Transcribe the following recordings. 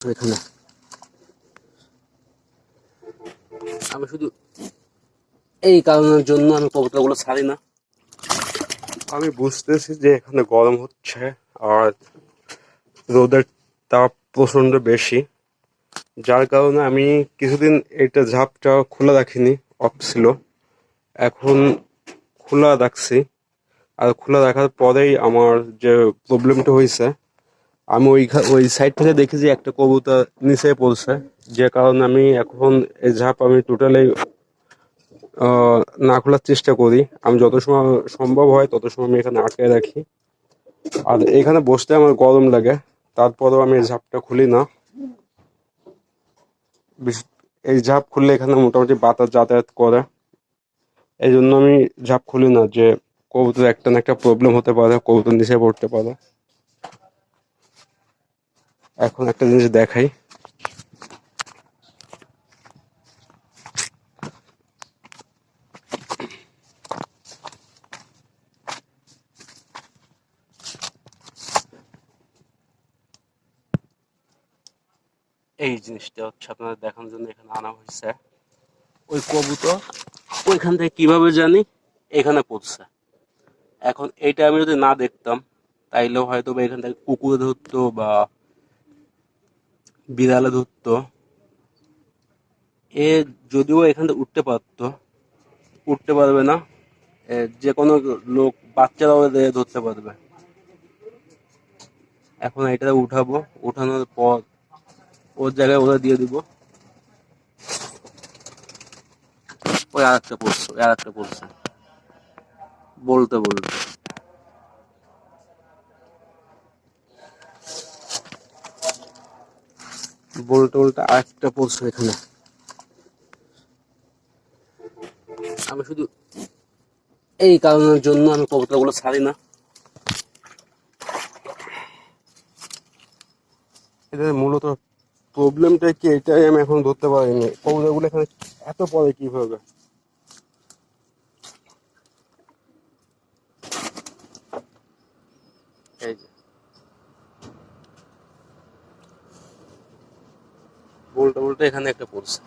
এখানে। আমি শুধু এই কারণের জন্য আমি কবুতরগুলো ছাড়ি না। আমি বুঝতেছি যে এখানে গরম হচ্ছে আর রোদের তাপ প্রচণ্ড বেশি। যার কারণে আমি কিছুদিন এটা ঝাপটা খোলা রাখিনি অফ ছিল। এখন খোলা রাখছি। আর খোলা রাখার পরেই আমার যে প্রবলেমটা হয়েছে আমি ওই ওই সাইড থেকে দেখি যে একটা কবুতর নিচে পড়ছে। যে কারণে আমি এখন এই ঝাপ আমি টোটালি না খোলার চেষ্টা করি। আমি যত সময় সম্ভব হয় তত সময় আমি এখানে আটকে রাখি। আর এখানে বসতে আমার গরম লাগে, তারপরেও আমি এই ঝাপটা খুলি না। এই ঝাঁপ খুললে এখানে মোটামুটি বাতাস যাতায়াত করে। এই জন্য আমি ঝাঁপ খুলি না যে কবুতর একটা না একটা প্রবলেম হতে পারে, কবুতর নিচে পড়তে পারে। এখন একটা জিনিস দেখাই। এই জিনিসটা হচ্ছে আপনাদের দেখানোর জন্য এখানে আনা হয়েছে। ওই কবুতর, ওইখান থেকে কীভাবে জানি এখানে পড়ছে। এখন এইটা আমি যদি না দেখতাম, তাইলেও হয়তো বা এখান থেকে কুকুরে ধরতো বা বিড়ালে ধরতো এ যদিও এখান থেকে উঠতে পারতো, উঠতে পারবে না। যে কোনো লোক, বাচ্চারাও ধরতে পারবে। এখন এটা উঠাবো। উঠানোর পর ওর জায়গায় ওরা দিয়ে দিব। ওই আর একটা পড়ছে আর একটা পড়ছে বলতে বলতে। বলতে বলতে আর একটা পড়ছে এখানে। আমি শুধু এই কারণের জন্য আমি কবুতরগুলো ছাড়ি না। এদের মূলত প্রবলেমটা কি এটাই আমি এখন ধরতে পারিনি। কবুতরগুলো এখানে এত পরে কীভাবে? এই যে। বলতে বলতে এখানে একটা পড়ছে।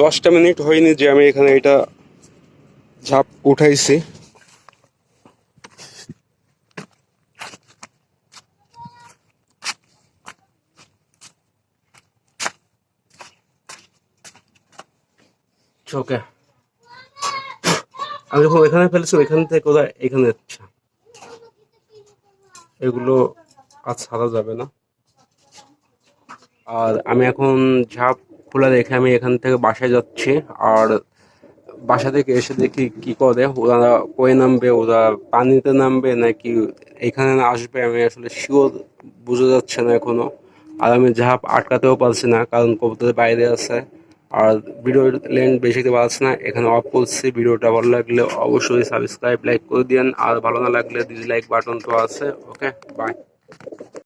দশটা মিনিট হয়নি যে আমি এখানে এটা ঝাপ উঠাইছি। চোখে আমি যখন এখানে ফেলেছি এখান থেকে ওরা এখানে যাচ্ছে এগুলো আর ছাড়া যাবে না। আর আমি এখন ঝাপ খোলা রেখে আমি এখান থেকে বাসায় যাচ্ছি। আর বাসা থেকে এসে দেখি কি করে, ওরা কয়ে নামবে, ওরা পানিতে নামবে নাকি এখানে না আসবে, আমি আসলে শিওর বোঝা যাচ্ছে না এখনও। আর আমি ঝাপ আটকাতেও পারছি না, কারণ কবুতরের বাইরে আছে। আর ভিডিওর লেন্থ বেশি দেখতে পারছে না, এখানে অফ করছি। ভিডিওটা ভালো লাগলে অবশ্যই সাবস্ক্রাইব লাইক করে দিন আর ভালো না লাগলে ডিসলাইক বাটন তো আছে। Okay bye